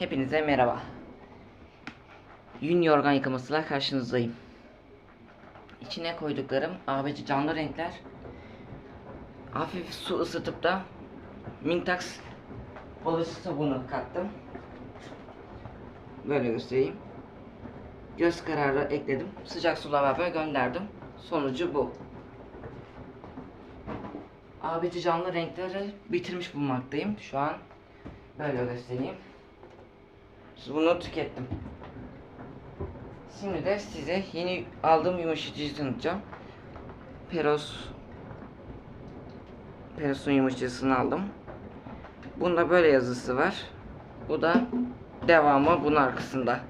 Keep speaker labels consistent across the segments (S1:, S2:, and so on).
S1: Hepinize merhaba. Yün yorgan yıkamasıyla karşınızdayım. İçine koyduklarım ABC canlı renkler. Hafif su ısıtıp da Mintax bulaşık sabunu kattım. Böyle göstereyim. Göz kararı ekledim. Sıcak suyla beraber gönderdim. Sonucu bu. ABC canlı renkleri bitirmiş bulunmaktayım şu an. Böyle göstereyim. Bunu tükettim. Şimdi de size yeni aldığım yumuşatıcıyı tanıtacağım. Peros Peros'un yumuşatıcısını aldım. Bunda böyle yazısı var. Bu da devamı bunun arkasında.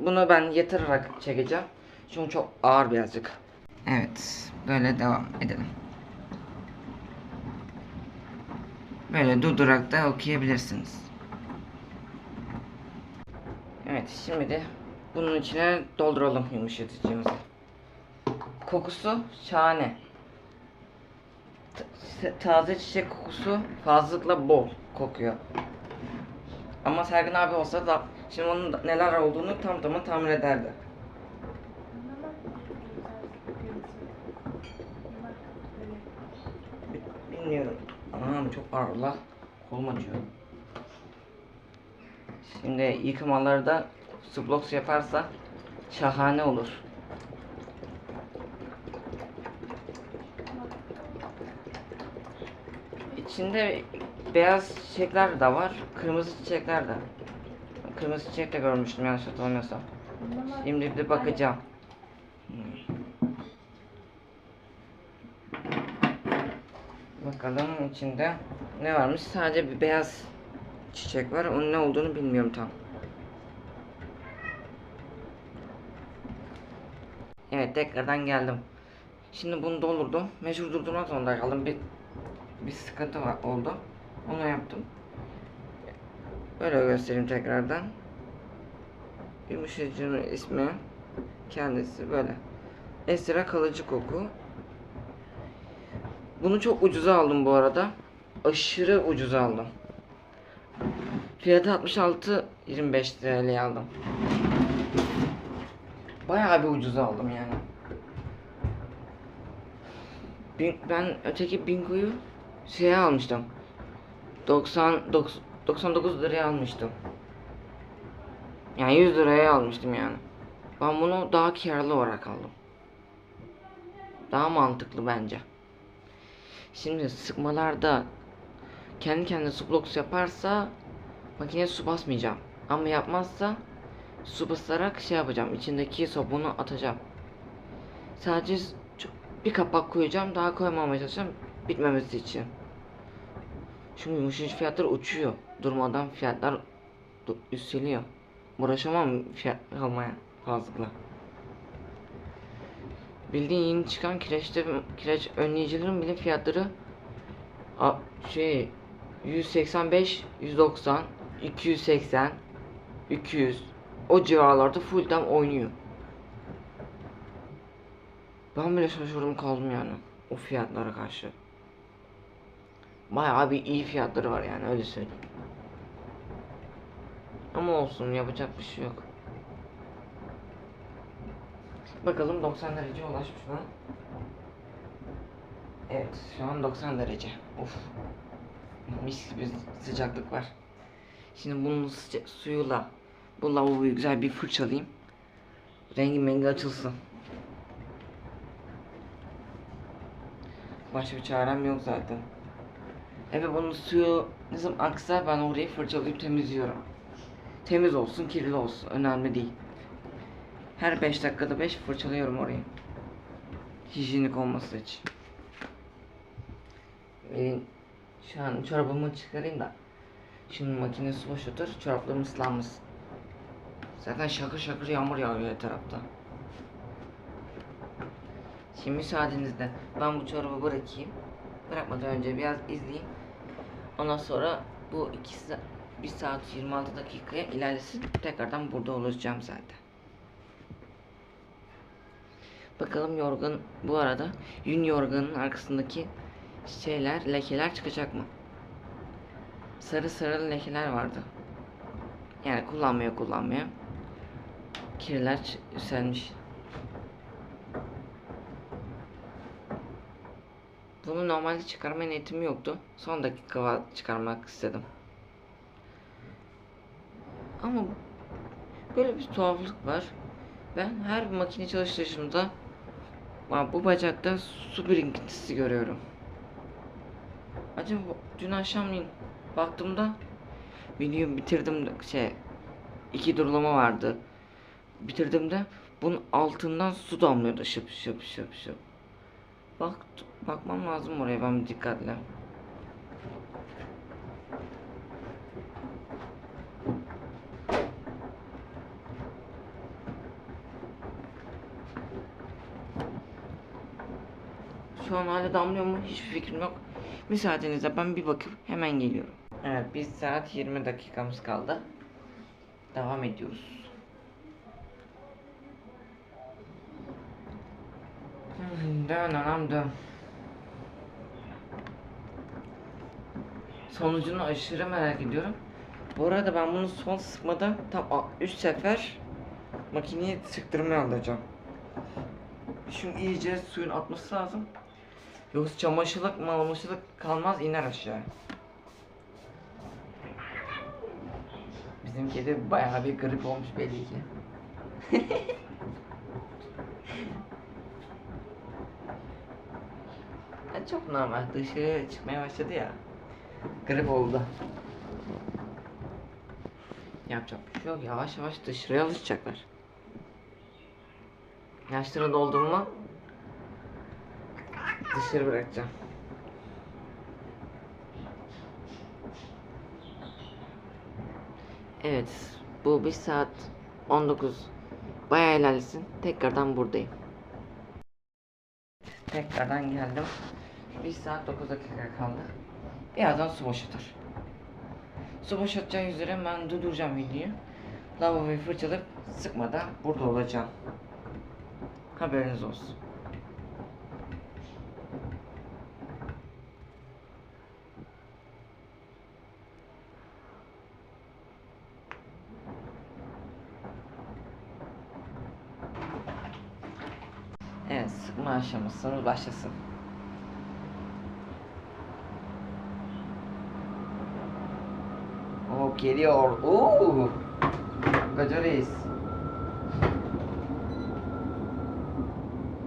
S1: Bunu ben yatırarak çekeceğim. Çünkü çok ağır birazcık. Evet, böyle devam edelim. Böyle durdurarak da okuyabilirsiniz. Evet şimdi de bunun içine dolduralım yumuşatıcımızı. Kokusu şahane. Taze çiçek kokusu fazlalıkla bol kokuyor. Ama Sergin abi olsa da şimdi onun neler olduğunu tam tamı tahmin ederdi. Bi- Bilmiyorum. Anam çok ağır la. Kolum acıyor. Şimdi yıkamaları da Sublox yaparsa şahane olur. İçinde beyaz çiçekler de var, kırmızı çiçekler de. Kırmızı çiçek de görmüştüm yanlış hatırlamıyorsam. Şimdi bir bakacağım. Bakalım içinde ne varmış? Sadece bir beyaz çiçek var. Onun ne olduğunu bilmiyorum tam. Evet tekrardan geldim. Şimdi bunu doldurdum. Mecbur durdurmak zorunda kaldım. Bir bir sıkıntı var, oldu. Onu yaptım. Böyle göstereyim tekrardan. Yumuşatıcının ismi kendisi böyle. Esra kalıcı koku. Bunu çok ucuza aldım bu arada. Aşırı ucuza aldım. Fiyatı 66 25 TL'ye aldım. Bayağı bir ucuza aldım yani. Bin- Ben öteki Bingo'yu şeye almıştım. 90 dok- 99 liraya almıştım. Yani 100 liraya almıştım yani. Ben bunu daha karlı olarak aldım. Daha mantıklı bence. Şimdi sıkmalarda kendi kendine su blocks yaparsa makineye su basmayacağım. Ama yapmazsa su basarak şey yapacağım. İçindeki sabunu atacağım. Sadece bir kapak koyacağım. Daha koymamaya çalışacağım. Bitmemesi için. Çünkü yumuşatıcı fiyatları uçuyor. Durmadan fiyatlar yükseliyor. Uğraşamam fiyat almaya fazla. Bildiğin yeni çıkan kireçte kireç önleyicilerin bile fiyatları şey 185, 190, 280, 200 o civarlarda full'den oynuyor. Ben bile şaşırdım kaldım yani o fiyatlara karşı. Bayağı bir iyi fiyatları var yani öyle söyleyeyim. Ama olsun yapacak bir şey yok. Bakalım 90 derece ulaşmış mı? Evet şu an 90 derece. Of. Mis gibi sıcaklık var. Şimdi bunun sıca- suyuyla bu lavaboyu güzel bir fırçalayayım. Rengi mengi açılsın. Başka bir çarem yok zaten. Evet bunun suyu ne zaman aksa ben orayı fırçalayıp temizliyorum. Temiz olsun, kirli olsun. Önemli değil. Her 5 dakikada 5 fırçalıyorum orayı. Hijyenik olması için. Benim şu an çorabımı çıkarayım da. Şimdi makine su boşaltır, çoraplarım ıslanmasın. Zaten şakır şakır yağmur yağıyor her. Şimdi müsaadenizle ben bu çorabı bırakayım. Bırakmadan önce biraz izleyeyim. Ondan sonra bu 2 saat 1 saat 26 dakikaya ilerlesin. Tekrardan burada olacağım zaten. Bakalım yorgan bu arada yün yorganın arkasındaki şeyler lekeler çıkacak mı? Sarı sarı lekeler vardı. Yani kullanmıyor kullanmıyor. Kirler yükselmiş. Bunu normalde çıkarma niyetim yoktu. Son dakika çıkarmak istedim. Ama böyle bir tuhaflık var. Ben her makine çalıştırdığımda Aa, bu bacakta su birikintisi görüyorum. Acaba dün akşamleyin baktığımda videoyu bitirdim de- şey iki durulama vardı. Bitirdiğimde bunun altından su damlıyordu şıp şıp şıp şıp. Bak bakmam lazım oraya ben dikkatle. Şu an hala damlıyor mu? Hiçbir fikrim yok. Müsaadenizle ben bir bakıp hemen geliyorum. Evet, bir saat 20 dakikamız kaldı. Devam ediyoruz. Hmm, Dön anam dön. Sonucunu aşırı merak ediyorum. Bu arada ben bunu son sıkmada tam 3 sefer makineyi sıktırmaya alacağım. Şimdi iyice suyun atması lazım. Yoksa çamaşırlık malmışlık kalmaz iner aşağı. Bizim kedi bayağı bir grip olmuş belli ki. Ya çok normal dışarı çıkmaya başladı ya. Grip oldu. Yapacak bir şey yok yavaş yavaş dışarıya alışacaklar. Yaşları doldu mu dışarı bırakacağım. Evet, bu bir saat 19. Bayağı ilerlesin. Tekrardan buradayım. Tekrardan geldim. 1 saat 9 dakika kaldı. Birazdan su boşaltır. Su boşaltacağı üzere ben durduracağım videoyu. Lavaboyu fırçalayıp sıkmadan burada olacağım. Haberiniz olsun. Evet, aşamasımız başlasın. O geliyor. Oo! Gaca.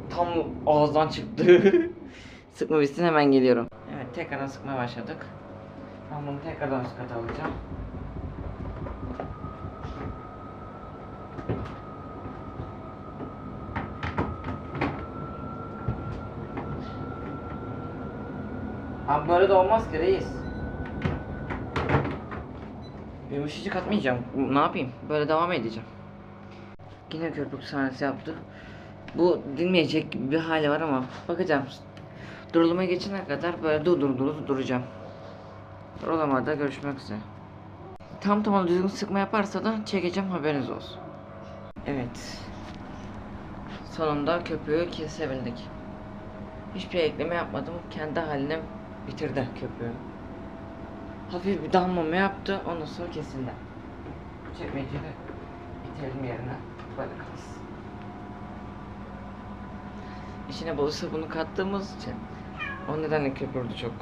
S1: Tam ağızdan çıktı. Sıkma bitsin hemen geliyorum. Evet, tekrardan sıkmaya başladık. Ben bunu tekrardan üst kata alacağım. Abi böyle de olmaz ki reis. Yumuşacık atmayacağım. Ne yapayım? Böyle devam edeceğim. Yine köpük sahnesi yaptı. Bu dinmeyecek bir hali var ama bakacağım. Durulmaya geçene kadar böyle dur dur dur duracağım. Rolamada görüşmek üzere. Tam tamam düzgün sıkma yaparsa da çekeceğim haberiniz olsun. Evet. Sonunda köpüğü kesebildik. Hiçbir ekleme yapmadım. Kendi haline bitirdi köpüğü. Hafif bir damlama yaptı. Ondan sonra kesildi. Çekmeceyi de bitirelim yerine. Böyle kalsın. İçine bol sabunu kattığımız için o nedenle köpürdü çok.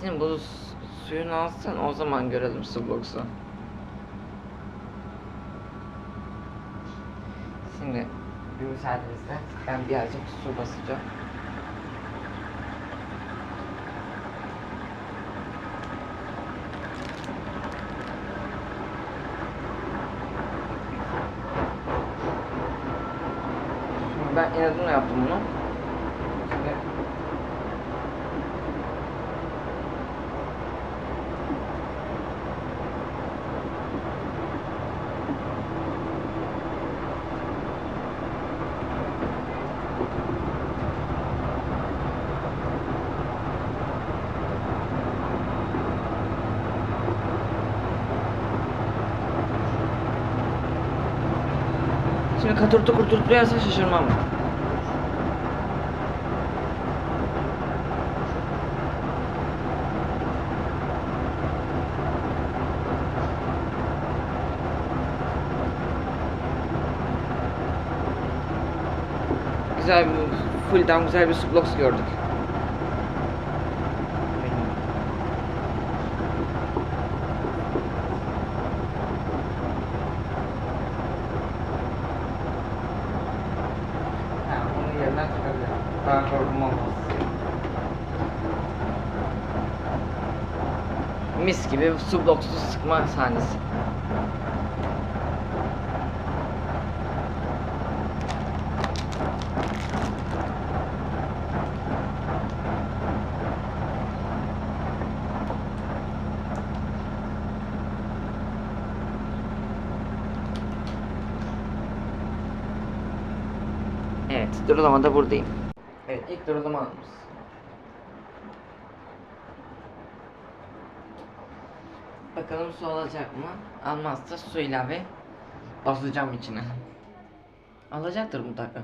S1: Şimdi bu su- suyunu alsın o zaman görelim su boksu. Şimdi bir müsaadenizle ben birazcık su basacağım. katırtı kurtultu yazsa şaşırmam. Güzel bir full'dan güzel bir sublox gördük. Olmaz. Mis gibi subloxlu sıkma sahnesi. Evet, durulamada buradayım. İlk durulama anımız. Bakalım su alacak mı? Almazsa su ilave basacağım içine. Alacaktır mutlaka.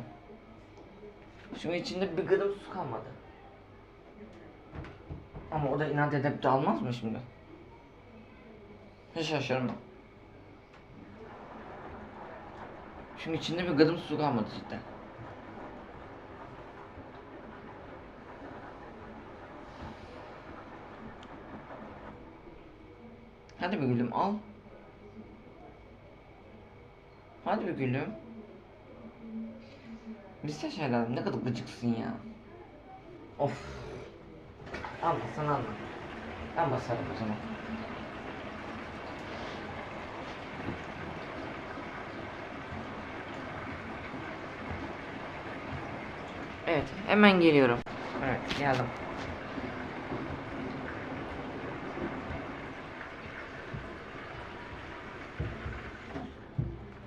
S1: Çünkü içinde bir gıdım su kalmadı. Ama o da inat edip de almaz mı şimdi? Hiç şaşırmam. Çünkü içinde bir gıdım su kalmadı cidden. Hadi bir gülüm al. Hadi bir gülüm. Lise şeyler ne kadar gıcıksın ya. Of. Alma sen alma. Ben basarım o zaman. Evet hemen geliyorum. Evet geldim.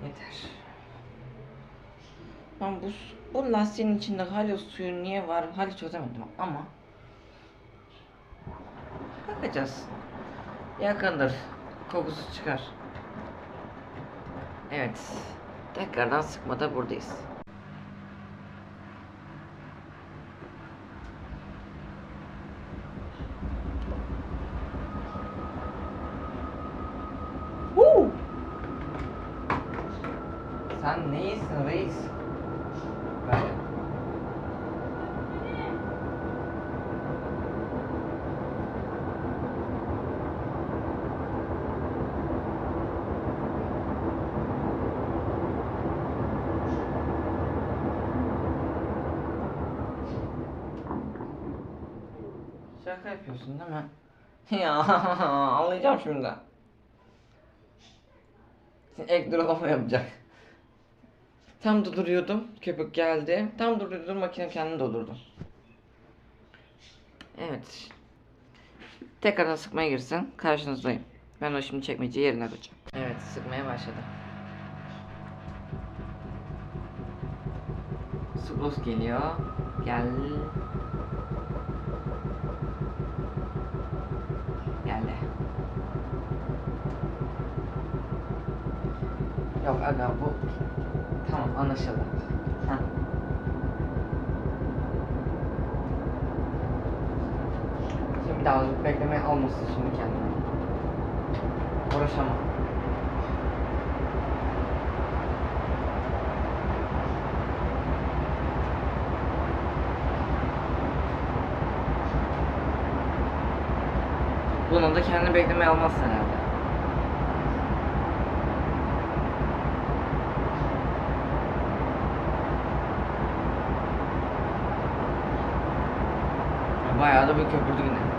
S1: Yeter. Ben bu, bu lastiğin içinde hala suyun niye var hala çözemedim ama bakacağız. Yakındır. Kokusu çıkar. Evet. Tekrardan sıkmada buradayız. Woo! Sen neyisin reis? Böyle. Şaka yapıyorsun değil mi? ya anlayacağım şimdi. Ek durulama yapacak. Tam durduruyordum. Köpük geldi. Tam durdurdum makine kendini doldurdu. Evet. Tekrardan sıkmaya girsin. Karşınızdayım. Ben o şimdi çekmeceyi yerine koyacağım. Evet sıkmaya başladı. Sublos geliyor. Gel. Geldi. Yok aga bu tamam anlaşıldı. Heh. Şimdi daha bekleme almasın şimdi kendine. Uğraşamam. Bunu da kendi beklemeye almazsın herhalde. Bayağı da bir köpürdü yine.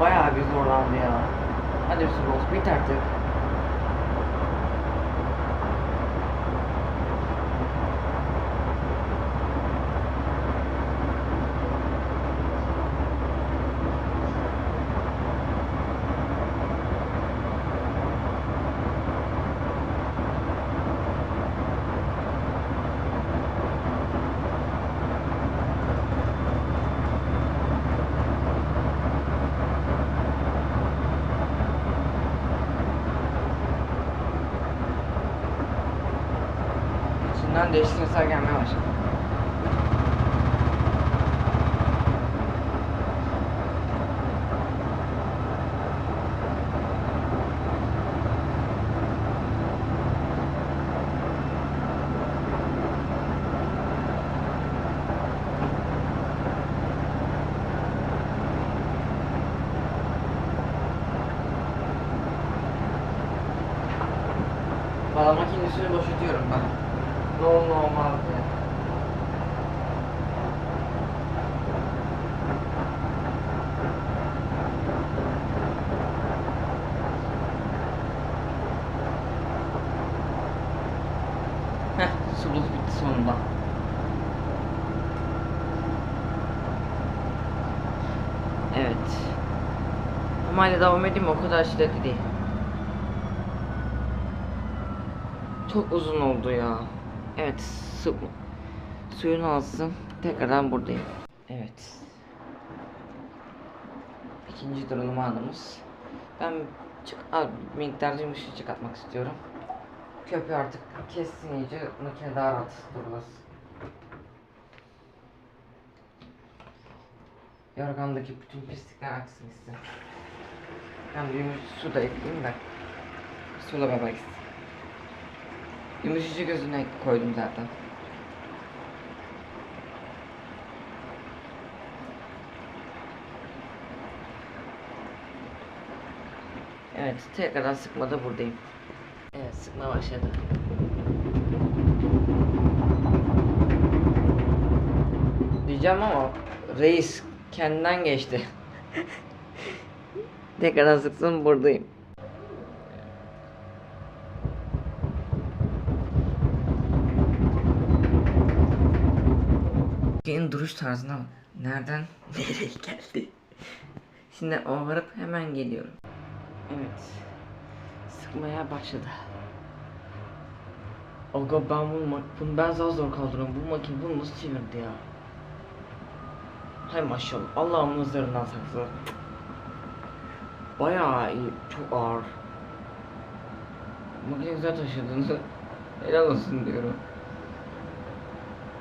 S1: Bayağı bir zorlandı ya. Hadi Sublox bit artık. İçinden değişik sesler gelmeye başladı. Valla makinesini boşaltıyorum ben. Ne olmaz bitti sonunda. Evet. Ama hala devam edeyim? O kadar şiddetli değil. Çok uzun oldu ya. Evet, su suyunu alsın. Tekrardan buradayım. Evet. İkinci durulum anımız. Ben çık az bir miktarda yumuşacık atmak istiyorum. Köpüğü artık kessin iyice makine daha rahat durulasın. Yorgandaki bütün pislikler aksın istedim. Ben bir su da ekleyeyim de. Suyla beraber gitsin. Yumuşacık gözüne koydum zaten. Evet, tekrardan sıkmada buradayım. Evet, sıkma başladı. Diyeceğim ama reis kendinden geçti. tekrardan sıksın buradayım. Duruş tarzına bak. Nereden nereye geldi? Şimdi o varıp hemen geliyorum. Evet. Sıkmaya başladı. Aga ben bunu, bunu ben zar zor kaldırıyorum. Bu makine bunu nasıl çevirdi ya? Hay maşallah. Allah'ımın üzerinden saksı. Bayağı iyi. Çok ağır. Makine güzel taşıdığını helal olsun diyorum.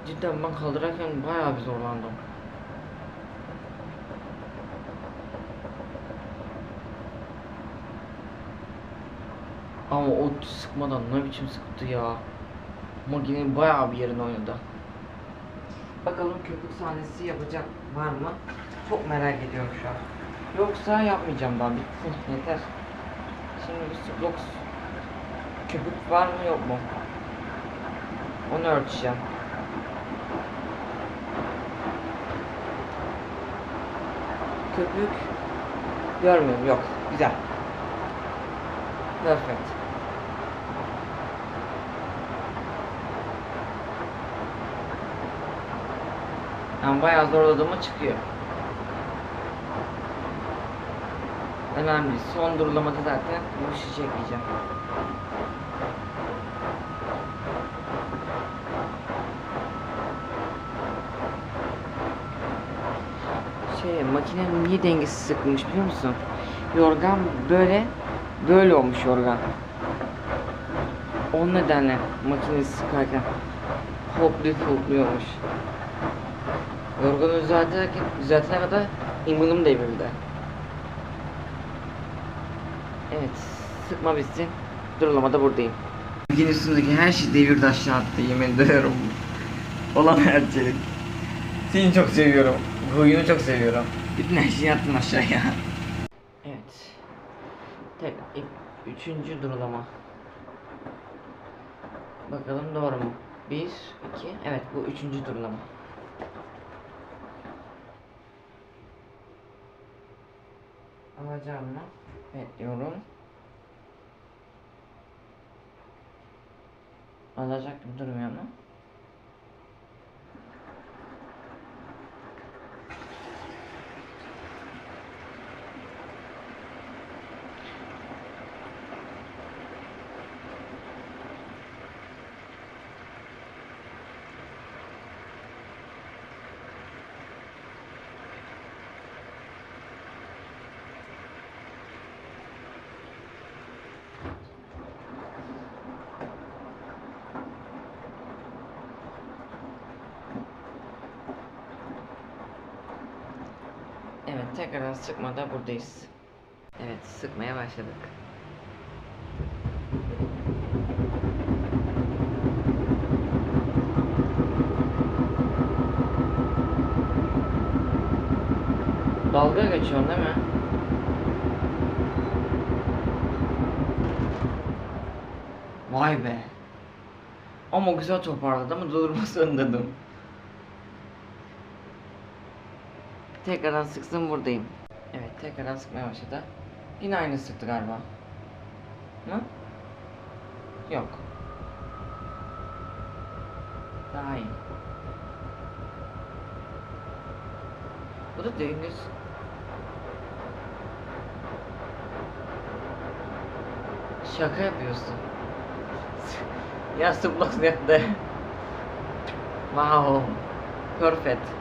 S1: Cidden ben kaldırırken bayağı bir zorlandım. Ama o sıkmadan ne biçim sıktı ya. Makinenin bayağı bir yerini oynadı. Bakalım köpük sahnesi yapacak var mı? Çok merak ediyorum şu an. Yoksa yapmayacağım ben bitti yeter. Şimdi bir Sublox köpük var mı yok mu? Onu ölçeceğim. Köpük görmüyorum yok güzel. Perfect. Yani bayağı zorladığıma çıkıyor. Önemli. Son durulamada zaten bu işi çekeceğim. Şey makinenin niye dengesiz sıkılmış biliyor musun? Yorgan böyle böyle olmuş yorgan. O nedenle makineyi sıkarken hoplayıp hopluyormuş. Yorganı düzeltirken düzeltene kadar imunum devrildi. Evet, sıkma bitsin. Durulamada buradayım. Bilgin üstündeki her şey devirdi aşağı attı yemin ederim. Olan her şey. Seni çok seviyorum. Huyunu çok seviyorum. Bütün her şeyi attın aşağıya. Evet. Tek, ilk- üçüncü durulama. Bakalım doğru mu? Bir, iki, evet bu üçüncü durulama. Alacağım mı? Bekliyorum. Alacak gibi durmuyor ama. Tekrardan sıkmada buradayız. Evet sıkmaya başladık. Dalga geçiyorsun değil mi? Vay be. Ama güzel toparladı ama durmasın dedim. Tekrardan sıksın buradayım. Tekrardan sıkmaya başladı. Yine aynı sıktı galiba. Mı? Yok. Daha iyi. Bu da dengesiz. Şaka yapıyorsun. ya sıplak yaptı. Wow. Perfect.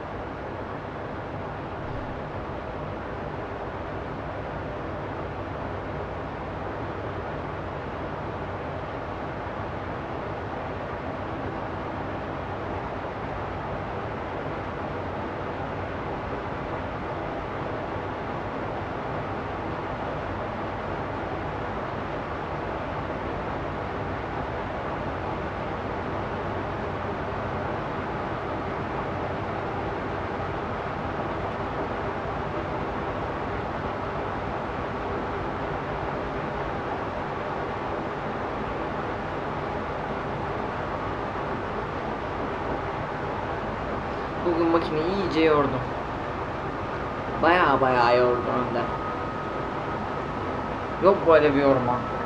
S1: Bugün makineyi iyice yordum. Baya baya yordum hem. Yok böyle bir yorma.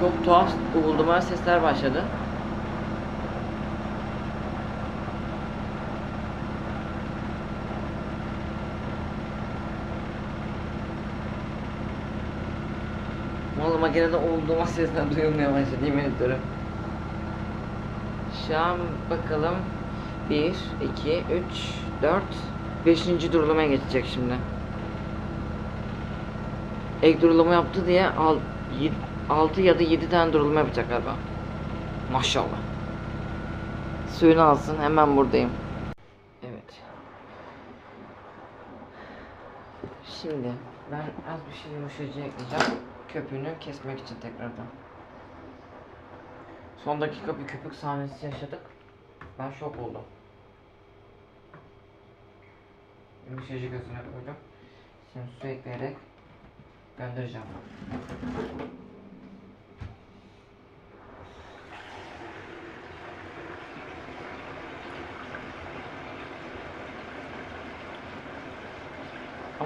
S1: Çok tuhaf uğuldamalı sesler başladı. Vallahi makinede uğuldama sesler duyulmaya başladı yemin ediyorum. Şu an bakalım 1, 2, 3, 4, 5. durulamaya geçecek şimdi. Ek durulama yaptı diye al, 6 ya da 7 tane durulma yapacak galiba. Maşallah. Suyunu alsın hemen buradayım. Evet. Şimdi ben az bir şey yumuşacığı ekleyeceğim. Köpüğünü kesmek için tekrardan. Son dakika bir köpük sahnesi yaşadık. Ben şok oldum. Yumuşacık gözüne koydum. Şimdi su ekleyerek göndereceğim.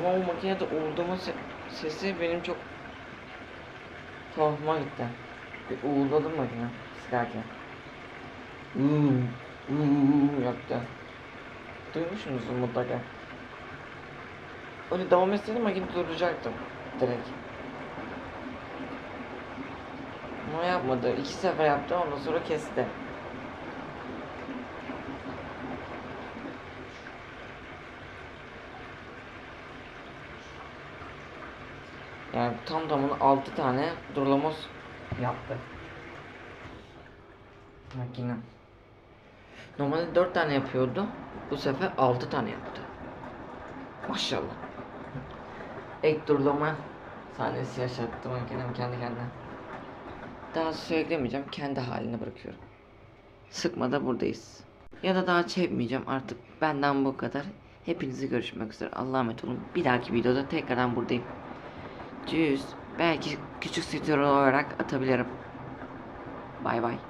S1: Ama o makinede uğuldama se- sesi benim çok tuhafıma gitti. Bir uğuldadım makine silerken. Uuu, uuu yaptı. Duymuşsunuzdur mutlaka. Öyle devam etseydim makine duracaktım direkt. Ama yapmadı. İki sefer yaptı ondan sonra kesti. Yani tam tamına 6 tane durulamos yaptı. Makine. Normalde 4 tane yapıyordu. Bu sefer 6 tane yaptı. Maşallah. Ek durulama sahnesi yaşattım makinem kendi kendine. Daha söylemeyeceğim. Kendi haline bırakıyorum. Sıkmada buradayız. Ya da daha çekmeyeceğim artık. Benden bu kadar. Hepinizi görüşmek üzere. Allah'a emanet olun. Bir dahaki videoda tekrardan buradayım. Tschüss. Belki küçük story olarak atabilirim. Bay bay.